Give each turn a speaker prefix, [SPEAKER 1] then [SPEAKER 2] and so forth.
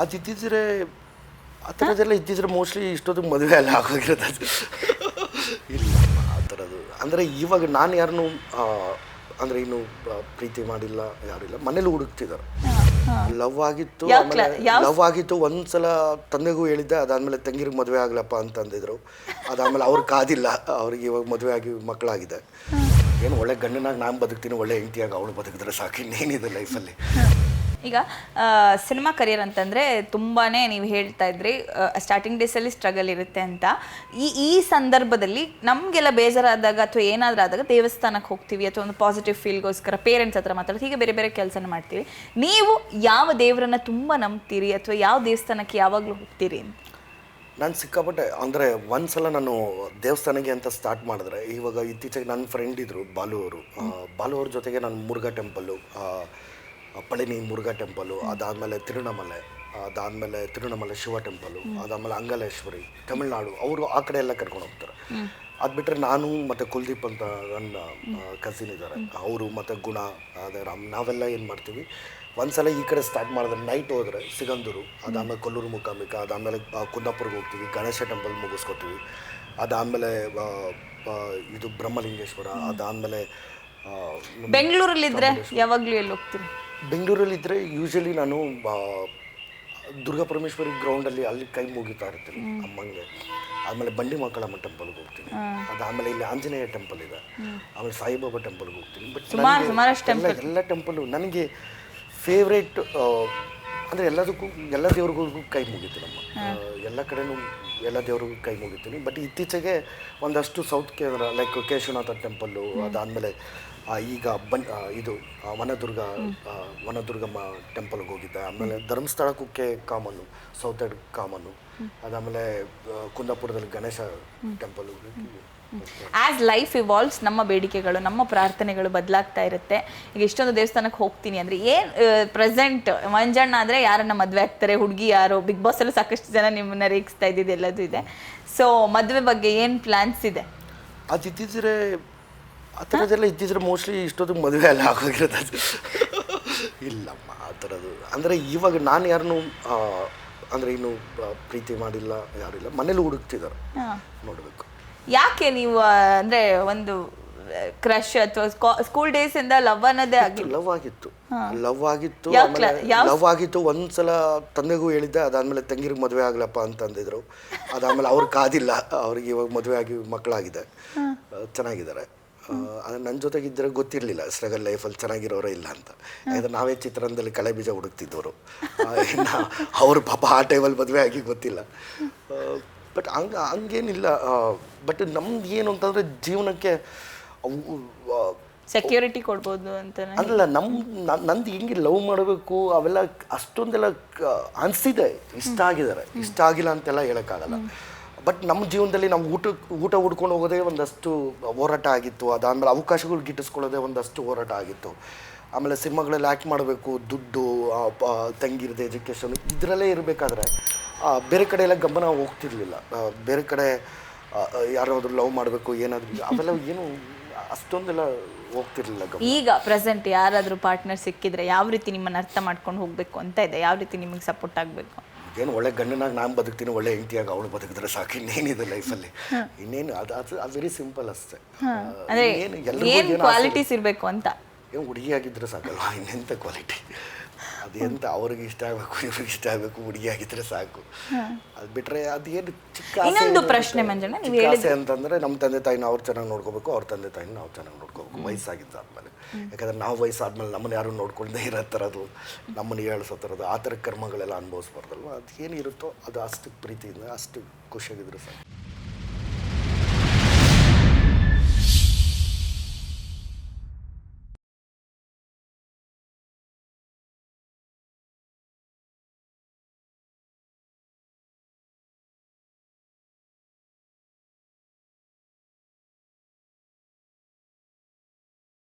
[SPEAKER 1] ಅದು ಇದ್ದಿದ್ರೆ ಆ ಥರದ್ದೆಲ್ಲ ಇದ್ದಿದ್ರೆ ಮೋಸ್ಟ್ಲಿ ಇಷ್ಟೊತ್ತಿಗೆ ಮದುವೆ ಎಲ್ಲ ಆಗೋಗಿರೋದು. ಅದು ಇಲ್ಲ ಆ ಥರದ್ದು ಅಂದರೆ ಇವಾಗ ನಾನು ಯಾರನ್ನು ಅಂದರೆ ಇನ್ನು ಪ್ರೀತಿ ಮಾಡಿಲ್ಲ ಯಾರಿಲ್ಲ ಮನೇಲಿ ಹುಡುಕ್ತಿದ್ದಾರೆ. ಲವ್ ಆಗಿತ್ತು ಲವ್ ಆಗಿತ್ತು ಒಂದ್ಸಲ ತಂದೆಗೂ ಹೇಳಿದ್ದೆ ಅದಾದಮೇಲೆ ತಂಗಿರಿಗೆ ಮದುವೆ ಆಗ್ಲಪ್ಪ ಅಂತಂದಿದ್ರು ಅದಾದ್ಮೇಲೆ ಅವ್ರು ಕಾದಿಲ್ಲ ಅವ್ರಿಗೆ ಇವಾಗ ಮದುವೆ ಆಗಿ ಮಕ್ಕಳಾಗಿದೆ ಏನು ಒಳ್ಳೆ ಗಂಡನಾಗಿ ನಾನು ಬದುಕ್ತೀನಿ ಒಳ್ಳೆ ಹೆಂಡತಿಯಾಗಿ ಅವಳು ಬದುಕಿದ್ರೆ ಸಾಕು ಇನ್ನೇನಿದೆ ಲೈಫಲ್ಲಿ
[SPEAKER 2] ಈಗ ಸಿನಿಮಾ ಕರಿಯರ್ ಅಂತಂದ್ರೆ ತುಂಬಾನೇ ನೀವು ಹೇಳ್ತಾ ಇದ್ರಿ ಸ್ಟಾರ್ಟಿಂಗ್ ಡೇಸಲ್ಲಿ ಸ್ಟ್ರಗಲ್ ಇರುತ್ತೆ ಅಂತ. ಈ ಈ ಸಂದರ್ಭದಲ್ಲಿ ನಮಗೆಲ್ಲ ಬೇಜಾರಾದಾಗ ಅಥವಾ ಏನಾದರೂ ಆದಾಗ ದೇವಸ್ಥಾನಕ್ಕೆ ಹೋಗ್ತೀವಿ ಅಥವಾ ಒಂದು ಪಾಸಿಟಿವ್ ಫೀಲ್ಗೋಸ್ಕರ ಪೇರೆಂಟ್ಸ್ ಹತ್ರ ಮಾತಾಡೋದು, ಹೀಗೆ ಬೇರೆ ಬೇರೆ ಕೆಲಸನ ಮಾಡ್ತೀವಿ. ನೀವು ಯಾವ ದೇವರನ್ನ ತುಂಬಾ ನಂಬ್ತೀರಿ ಅಥವಾ ಯಾವ ದೇವಸ್ಥಾನಕ್ಕೆ ಯಾವಾಗಲೂ ಹೋಗ್ತೀರಿ ಅಂತ?
[SPEAKER 1] ನಾನು ಸಿಕ್ಕಾಪಟ್ಟೆ, ಅಂದರೆ ಒಂದ್ಸಲ ನಾನು ದೇವಸ್ಥಾನಕ್ಕೆ ಅಂತ ಸ್ಟಾರ್ಟ್ ಮಾಡಿದ್ರೆ, ಇವಾಗ ಇತ್ತೀಚೆಗೆ ನನ್ನ ಫ್ರೆಂಡ್ ಇದ್ದರು ಬಾಲು ಅವರು. ಬಾಲು ಅವ್ರ ಜೊತೆಗೆ ನಾನು ಮುರುಘಾ ಟೆಂಪಲ್ಲು ಪಳನಿ ಮುರುಘಾ ಟೆಂಪಲು ಅದಾದಮೇಲೆ ತಿರುಣಮಲೆ ಅದಾದಮೇಲೆ ತಿರುಣಮಲೆ ಶಿವ ಟೆಂಪಲು ಅದಾದಮೇಲೆ ಅಂಗಲೇಶ್ವರಿ ತಮಿಳ್ನಾಡು ಅವರು ಆ ಕಡೆ ಎಲ್ಲ ಕರ್ಕೊಂಡು ಹೋಗ್ತಾರೆ. ಅದು ಬಿಟ್ಟರೆ ನಾನು ಮತ್ತು ಕುಲ್ದೀಪ್ ಅಂತ ನನ್ನ ಕಸಿನ್ ಇದ್ದಾರೆ ಅವರು ಮತ್ತು ಗುಣ ಅದೇ ರಾಮ್ ನಾವೆಲ್ಲ ಏನು ಮಾಡ್ತೀವಿ? ಒಂದ್ಸಲ ಈ ಕಡೆ ಸ್ಟಾರ್ಟ್ ಮಾಡಿದ್ರೆ ನೈಟ್ ಹೋದ್ರೆ ಸಿಗಂದೂರು ಅದಾದಮೇಲೆ ಕೊಲ್ಲೂರು ಮುಖಾಮಿಕ ಅದಾದಮೇಲೆ ಕುಂದಾಪುರ್ಗೆ ಹೋಗ್ತೀವಿ ಗಣೇಶ ಟೆಂಪಲ್ ಮುಗಿಸ್ಕೊತೀವಿ ಅದಾದಮೇಲೆ ಇದು ಬ್ರಹ್ಮಲಿಂಗೇಶ್ವರ ಅದಾದಮೇಲೆ
[SPEAKER 2] ಬೆಂಗಳೂರಲ್ಲಿದ್ರೆ ಯಾವಾಗಲೂ ಎಲ್ಲಿ ಹೋಗ್ತೀರಿ?
[SPEAKER 1] ಬೆಂಗಳೂರಲ್ಲಿದ್ದರೆ ಯೂಶಲಿ ನಾನು ದುರ್ಗಾ ಪರಮೇಶ್ವರಿ ಗ್ರೌಂಡಲ್ಲಿ ಅಲ್ಲಿ ಕೈ ಮುಗಿತಾ ಇರ್ತೀನಿ ಅಮ್ಮಂಗೆ. ಆಮೇಲೆ ಬಂಡಿ ಮಕ್ಕಳಮ್ಮ ಟೆಂಪಲ್ಗೆ ಹೋಗ್ತೀನಿ. ಅದಾದಮೇಲೆ ಇಲ್ಲಿ ಆಂಜನೇಯ ಟೆಂಪಲ್ ಇದೆ. ಆಮೇಲೆ ಸಾಯಿಬಾಬಾ ಟೆಂಪಲ್ಗೆ ಹೋಗ್ತೀನಿ. ಬಟ್ ಎಲ್ಲ ಎಲ್ಲ ಟೆಂಪಲ್ಲು ನನಗೆ ಫೇವ್ರೇಟ್ ಅಂದರೆ ಎಲ್ಲದಕ್ಕೂ ಎಲ್ಲ ದೇವ್ರಿಗೂ ಕೈ ಮುಗಿತೀನಿ ನಮ್ಮ. ಎಲ್ಲ ಕಡೆನೂ ಎಲ್ಲ ದೇವ್ರಿಗೂ ಕೈ ಮುಗಿತೀನಿ. ಬಟ್ ಇತ್ತೀಚೆಗೆ ಒಂದಷ್ಟು ಸೌತ್ ಕೇಂದ್ರ ಲೈಕ್ ಕೇಶವನಾಥ ಟೆಂಪಲ್ಲು ಅದಾದಮೇಲೆ ಈಗ ಬನ್ ಇದು ವನದುರ್ಗ ವನದುರ್ಗಮ್ಮ ಟೆಂಪಲ್ಗೆ ಹೋಗಿದ್ದೆ. ಆಮೇಲೆ ಧರ್ಮಸ್ಥಳ ಕುಕ್ಕೆ ಕಾಮನ್ನು ಸೌತ್ ಎಡ್ ಕಾಮನ್ನು ಅದಾದಮೇಲೆ ಕುಂದಾಪುರದಲ್ಲಿ Ganesha temple
[SPEAKER 2] as life evolves ನಮ್ಮ ಬೇಡಿಕೆಗಳು ನಮ್ಮ ಪ್ರಾರ್ಥನೆಗಳು ಬದಲಾಗ್ತಾ ಇರುತ್ತೆ. ಈಗ ಇಷ್ಟೊಂದು ದೇವಸ್ಥಾನಕ್ಕೆ ಹೋಗ್ತೀನಿ ಅಂದರೆ ಏನ್ ಪ್ರೆಸೆಂಟ್ ಮಂಜಣ್ಣ ಆದರೆ ಯಾರನ್ನ ಮದುವೆ ಆಗ್ತಾರೆ ಹುಡುಗಿ ಯಾರು? ಬಿಗ್ ಬಾಸ್ ಅಲ್ಲಿ ಸಾಕಷ್ಟು ಜನ ನಿಮ್ಮನ್ನ ರೇಗಿಸ್ತಾ ಇದ್ದಿದ್ದು ಎಲ್ಲದೂ ಇದೆ. ಸೊ ಮದುವೆ ಬಗ್ಗೆ ಏನು ಪ್ಲಾನ್ಸ್ ಇದೆ?
[SPEAKER 1] ಅದು ಇದ್ದಿದ್ರೆ ಆ ಥರದ್ದೆಲ್ಲ ಇದ್ದಿದ್ರೆ ಮೋಸ್ಟ್ಲಿ ಇಷ್ಟೊತ್ತಿಗೆ ಮದುವೆ ಎಲ್ಲ ಆಗೋಗಿರೋದು. ಇಲ್ಲಮ್ಮ ಆ ಥರದ್ದು. ಅಂದರೆ ಇವಾಗ ನಾನು ಯಾರನ್ನು ಅಂದರೆ ಇನ್ನು ಪ್ರೀತಿ ಮಾಡಿಲ್ಲ ಯಾರಿಲ್ಲ. ಮನೇಲಿ ಹುಡುಕ್ತಿದ್ದಾರೆ. ನೋಡಬೇಕು.
[SPEAKER 2] ಯಾಕೆ ನೀವು ಅಂದರೆ ಒಂದು ಕ್ರಶ್ ಅಥವಾ ಸ್ಕೂಲ್ ಡೇಸ್ ಇಂದ ಲವ್ ಅನ್ನೋದೇ ಆಗಿ
[SPEAKER 1] ಲವ್ ಆಗಿತ್ತು. ಲವ್ ಆಗಿತ್ತು ಲವ್ ಆಗಿತ್ತು ಒಂದ್ಸಲ ತಂದೆಗೂ ಹೇಳಿದ್ದೆ ಅದಾದ್ಮೇಲೆ ತಂಗಿರಿಗೆ ಮದುವೆ ಆಗ್ಲಪ್ಪ ಅಂತ ಅಂದಿದ್ರು. ಅದಾದ್ಮೇಲೆ ಅವ್ರಿಗೆ ಕಾದಿಲ್ಲ ಅವ್ರಿಗೆ ಇವಾಗ ಮದುವೆ ಆಗಿ ಮಕ್ಕಳಾಗಿದೆ. ಆ, ಚೆನ್ನಾಗಿದ್ದಾರೆ ನನ್ನ ಜೊತೆಗಿದ್ದರೆ ಗೊತ್ತಿರಲಿಲ್ಲ ಸ್ಟ್ರಗಲ್ ಲೈಫಲ್ಲಿ ಚೆನ್ನಾಗಿರೋರೇ ಇಲ್ಲ ಅಂತ. ಯಾಕಂದರೆ ನಾವೇ ಚಿತ್ರಣದಲ್ಲಿ ಕಳೆ ಬೀಜ ಹುಡುಕ್ತಿದ್ದವರು. ಅವ್ರ ಪಾಪ ಆ ಟೈಮಲ್ಲಿ ಮದುವೆ ಆಗಿ ಗೊತ್ತಿಲ್ಲ. ಬಟ್ ಹಂಗೆ ಹಂಗೇನಿಲ್ಲ. ಬಟ್ ನಮ್ದು ಏನು ಅಂತಂದರೆ ಜೀವನಕ್ಕೆ
[SPEAKER 2] ಸೆಕ್ಯೂರಿಟಿ ಕೊಡ್ಬೋದು ಅಂತ
[SPEAKER 1] ಅಲ್ಲ ನಮ್ಮ ನಂದು ಹೆಂಗೆ ಲವ್ ಮಾಡಬೇಕು ಅವೆಲ್ಲ ಅಷ್ಟೊಂದೆಲ್ಲ ಅನಿಸಿದೆ ಅನ್ಸಿದೆ. ಇಷ್ಟ ಆಗಿದ್ದಾರೆ. ಇಷ್ಟ ಆಗಿಲ್ಲ ಅಂತೆಲ್ಲ ಹೇಳೋಕ್ಕಾಗಲ್ಲ. ಬಟ್ ನಮ್ಮ ಜೀವನದಲ್ಲಿ ನಾವು ಊಟ ಊಟ ಹುಡ್ಕೊಂಡು ಹೋಗೋದೇ ಒಂದಷ್ಟು ಹೋರಾಟ ಆಗಿತ್ತು. ಅದಾದಮೇಲೆ ಅವಕಾಶಗಳು ಗಿಟ್ಟಿಸ್ಕೊಳ್ಳೋದೇ ಒಂದಷ್ಟು ಹೋರಾಟ ಆಗಿತ್ತು. ಆಮೇಲೆ ಸಿನಿಮಾಗಳಲ್ಲಿ ಆ್ಯಕ್ಟ್ ಮಾಡಬೇಕು ದುಡ್ಡು ತಂಗಿರದೆ ಎಜುಕೇಷನ್ ಇದರಲ್ಲೇ ಇರಬೇಕಾದ್ರೆ ಬೇರೆ ಕಡೆ ಎಲ್ಲ ಗಮನ ಹೋಗ್ತಿರ್ಲಿಲ್ಲ. ಬೇರೆ ಕಡೆ ಆ, ಲವ್ ಮಾಡಬೇಕು ಏನಾದರೂ ಅವೆಲ್ಲ ಏನು ಅಷ್ಟೊಂದೆಲ್ಲ ಹೋಗ್ತಿರ್ಲಿಲ್ಲ
[SPEAKER 2] ಈಗ ಪ್ರೆಸೆಂಟ್ ಯಾರಾದರೂ ಪಾರ್ಟ್ನರ್ ಸಿಕ್ಕಿದ್ರೆ ಯಾವ ರೀತಿ ನಿಮ್ಮನ್ನು ಅರ್ಥ ಮಾಡ್ಕೊಂಡು ಹೋಗಬೇಕು ಅಂತ ಇದೆ? ಯಾವ ರೀತಿ ನಿಮಗೆ ಸಪೋರ್ಟ್ ಆಗಬೇಕು?
[SPEAKER 1] ಏನು ಒಳ್ಳೆ ಗಂಡನಾಗಿ ನಾನು ಬದುಕ್ತೀನಿ ಒಳ್ಳೆ ಹೆಂಡತಿಯಾಗಿ ಅವಳು ಬದುಕಿದ್ರೆ ಸಾಕು. ಇನ್ನೇನಿದೆ ಲೈಫಲ್ಲಿ ಇನ್ನೇನು ಅದು ಅದು ಅದು ವೆರಿ ಸಿಂಪಲ್ ಅಷ್ಟೇ. ಏನು
[SPEAKER 2] ಕ್ವಾಲಿಟೀಸ್ ಇರಬೇಕು ಅಂತ?
[SPEAKER 1] ಏನು ಹುಡುಗಿಯಾಗಿದ್ರೆ ಸಾಕಲ್ವಾ? ಇನ್ನೆಂಥ ಕ್ವಾಲಿಟಿ ಅದೆಂತ ಅವ್ರಿಗೆ ಇಷ್ಟ ಆಗಬೇಕು ಇವ್ರಿಗೆ ಇಷ್ಟ ಆಗಬೇಕು ಹುಡುಗಿಯಾಗಿದ್ರೆ ಸಾಕು. ಅದು ಬಿಟ್ರೆ ಅದೇನು ಚಿಕ್ಕ
[SPEAKER 2] ಇನ್ನೊಂದು ಪ್ರಶ್ನೆ ಮಂಜಣ್ಣ, ನೀವು
[SPEAKER 1] ಚಿಕ್ಕ ಆಸೆ ಅಂತಂದ್ರೆ ನಮ್ಮ ತಂದೆ ತಾಯಿನ ಅವ್ರು ಚೆನ್ನಾಗಿ ನೋಡ್ಕೋಬೇಕು ಅವ್ರ ತಂದೆ ತಾಯಿನ ನಾವು ಚೆನ್ನಾಗಿ ನೋಡ್ಕೋಬೇಕು. ವಯಸ್ಸಾಗಿದ್ದಾದ್ಮೇಲೆ. ಯಾಕಂದ್ರೆ ನಾವು ವಯಸ್ಸಾದ್ಮೇಲೆ ನಮ್ಮನ್ನ ಯಾರು ನೋಡ್ಕೊಳ್ದೇ ಇರೋ ಥರದ್ದು ನಮ್ಮನ್ನ ಹೇಳ್ಸೋ ಥರದ್ದು ಆ ಥರ ಕರ್ಮಗಳೆಲ್ಲ ಅನುಭವಿಸ್ಬಾರ್ದಲ್ವ? ಅದು ಏನಿರುತ್ತೋ ಅದು ಅಷ್ಟು ಪ್ರೀತಿಯಿಂದ ಅಷ್ಟು ಖುಷಿಯಾಗಿದ್ರು ಸಾಕು.